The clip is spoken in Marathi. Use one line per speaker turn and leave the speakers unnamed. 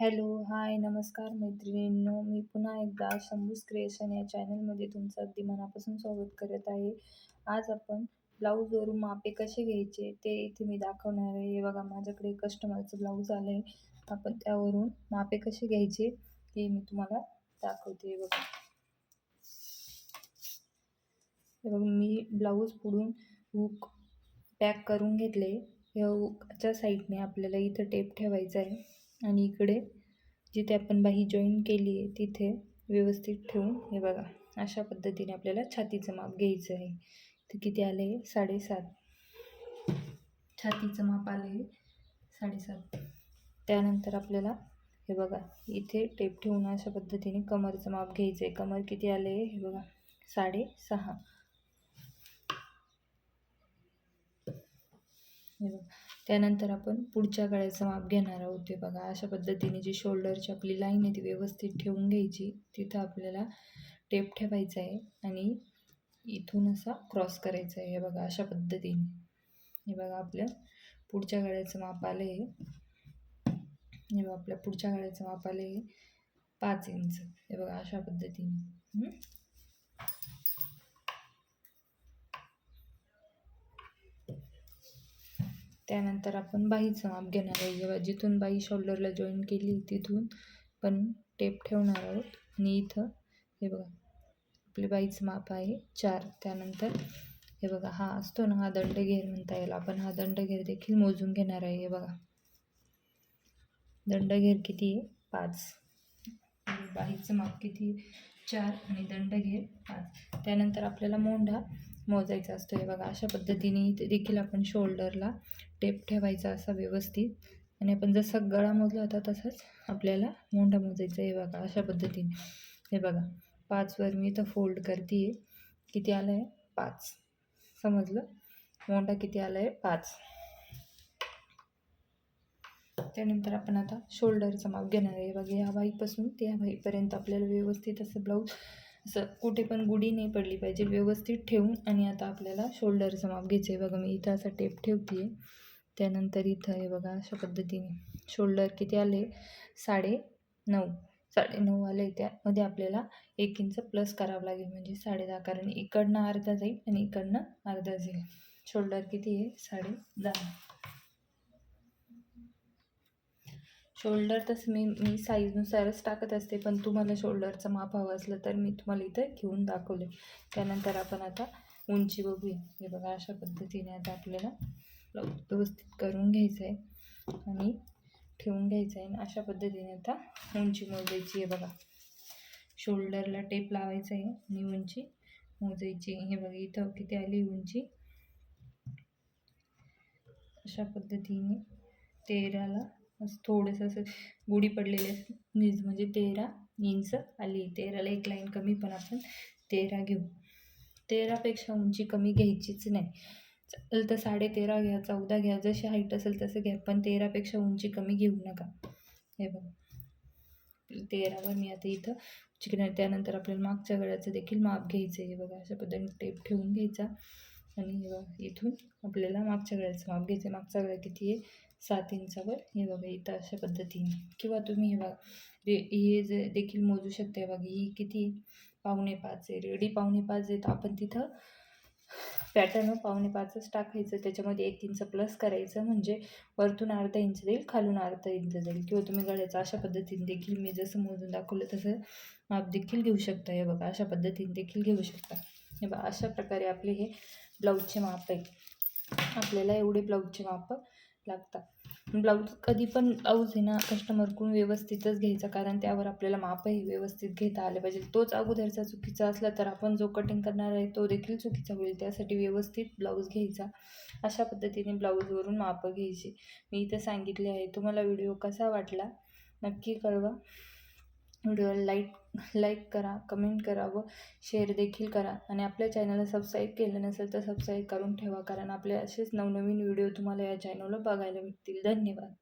हॅलो हाय नमस्कार मैत्रिणींनो. मी पुन्हा एकदा शंभूज क्रिएशन या चॅनलमध्ये तुमचं अगदी मनापासून स्वागत करत आहे. आज आपण ब्लाऊजवरून मापे कसे घ्यायचे ते इथे मी दाखवणार आहे. हे बघा माझ्याकडे कस्टमरचं ब्लाऊज आलं आहे आपण त्यावरून मापे कसे घ्यायचे हे मी तुम्हाला दाखवते. बघा. हे बघा मी ब्लाऊज पुढून हुक पॅक करून घेतले. या हुकच्या साईडने आपल्याला इथं टेप ठेवायचा आहे. आणि इकडे जिथे आपण बाही जॉईन केली आहे तिथे व्यवस्थित ठेवून हे बघा अशा पद्धतीने आपल्याला छातीचं माप घ्यायचं आहे. तर किती आले? साडेसात. छातीचं माप आले साडेसात. त्यानंतर आपल्याला हे बघा इथे टेप ठेवून अशा पद्धतीने कमरचं माप घ्यायचं आहे कमर किती आले हे बघा साडेसहा. हे त्यानंतर आपण पुढच्या गळ्याचा माप घेणार आहोत. ते बघा अशा पद्धतीने जी शोल्डरची आपली लाईन आहे ती व्यवस्थित ठेवून घ्यायची. तिथं आपल्याला टेप ठेवायचा आहे आणि इथून असा क्रॉस करायचा आहे. हे बघा अशा पद्धतीने. हे बघा आपल्या पुढच्या गळ्याचं माप आलं आहे हे बघा आपल्या पुढच्या गळ्याचं माप आलं आहे पाच इंच हे बघा अशा पद्धतीने. त्यानंतर आपण बाईचं माप घेणार आहे. जेव्हा जिथून बाई शोल्डरला जॉईन केली तिथून पण टेप ठेवणार आहोत. आणि इथं हे बघा आपले बाईचं माप आहे. चार त्यानंतर हे बघा हा असतो ना हा दंडघेर म्हणता येईल. आपण हा दंडघेर देखील मोजून घेणार आहे. हे बघा. दंडघेर किती आहे? पाच. बाईचं माप किती चार आणि दंडघेर पाच. त्यानंतर आपल्याला मोंढा मोजायचा असतो. हे बघा अशा पद्धतीने देखील आपण शोल्डरला टेप ठेवायचा असा व्यवस्थित. आणि आपण जसा गळा मोजला होता तसाच आपल्याला मोंढा मोजायचा आहे. बघा अशा पद्धतीने. हे बघा पाचवर मी इथं फोल्ड करते आहे किती आलं आहे पाच. समजलं? मोंढा किती आला आहे पाच. त्यानंतर आपण आता शोल्डरचा माप घेणार आहे. बघा या बाईपासून त्या बाईपर्यंत आपल्याला व्यवस्थित असं ब्लाऊज असं कुठे पण गुढी नाही पडली पाहिजे व्यवस्थित ठेवून आणि आता आपल्याला शोल्डरचं माप घ्यायचं आहे बघा मी इथं असं टेप ठेवते आहे त्यानंतर इथं आहे बघा अशा पद्धतीने. शोल्डर किती आले? साडे नऊ. साडे नऊ आले. त्यामध्ये आपल्याला एक इंच प्लस करावं लागेल. म्हणजे साडे दहा कारण इकडनं अर्धा जाईल आणि इकडनं अर्धा जाईल. शोल्डर किती आहे? साडे दहा. शोल्डर तसं मी मी साईजनुसारच टाकत असते पण तुम्हाला शोल्डरचं माप हवं असलं तर मी तुम्हाला इथं घेऊन दाखवले. त्यानंतर आपण आता उंची बघूया. हे बघा अशा पद्धतीने आता आपल्याला व्यवस्थित करून घ्यायचं आहे आणि ठेवून घ्यायचं आहे आणि अशा पद्धतीने आता उंची मोजायची आहे बघा. शोल्डरला टेप लावायचं आहे आणि उंची मोजायची. हे बघा इथं किती आली उंची? अशा पद्धतीने तेराला असं थोडंसं असं गुढी पडलेले मीज म्हणजे तेरा इंच आली. तेराला एक लाईन कमी पण आपण तेरा घेऊ. तेरापेक्षा उंची कमी घ्यायचीच नाही. चालेल तर साडे तेरा घ्या चौदा घ्या. जशी हाईट असेल तसं घ्या. पण तेरापेक्षा उंची कमी घेऊ नका. हे बघा. तेरावर मी आता इथं चिकन त्यानंतर आपल्याला मागच्या गळ्याचं देखील माप घ्यायचं आहे हे बघा अशा पद्धतीने टेप ठेवून घ्यायचा. आणि हे बघा इथून आपल्याला मागच्या गळ्याचं माप घ्यायचं आहे मागचा गळा किती आहे? सात इंचावर हे बघा इथं अशा पद्धतीने. किंवा तुम्ही हे बघा रे हे जे देखील मोजू शकता बघा ही किती पावणे पाच आहे. रेडी पावणे पाच आहे तर आपण तिथं पॅटर्न पावणे पाचच टाकायचं. त्याच्यामध्ये एक इंच प्लस करायचं. म्हणजे वरतून अर्धा इंच जाईल खालून अर्धा इंच जाईल किंवा तुम्ही गळ्याचं अशा पद्धतीने देखील मी जसं मोजून दाखवलं तसं माप देखील घेऊ शकता. हे बघा अशा पद्धतीने देखील घेऊ शकता. हे बघा अशा प्रकारे आपले हे ब्लाऊजचे माप आहे आपल्याला एवढे ब्लाऊजचे माप लागतात. ब्लाऊज कधी पण ब्लाऊज आहे ना कस्टमरकडून व्यवस्थितच घ्यायचा कारण त्यावर आपल्याला मापही व्यवस्थित घेता आले पाहिजे. तोच अगोदरचा चुकीचा असला तर आपण जो कटिंग करणार आहे तो देखील चुकीचा होईल. त्यासाठी व्यवस्थित ब्लाऊज घ्यायचा. अशा पद्धतीने ब्लाऊजवरून मापं घ्यायची. मी इथं सांगितले आहे. तुम्हाला व्हिडिओ कसा वाटला नक्की कळवा. व्हिडिओला लाईक लाईक करा कमेंट करा व शेअर देखील करा. आणि आपल्या चॅनलला सबस्क्राईब केलं नसेल तर सबस्क्राईब करून ठेवा कारण आपले असेच नवनवीन व्हिडिओ तुम्हाला या चॅनलला बघायला भेटतील. धन्यवाद.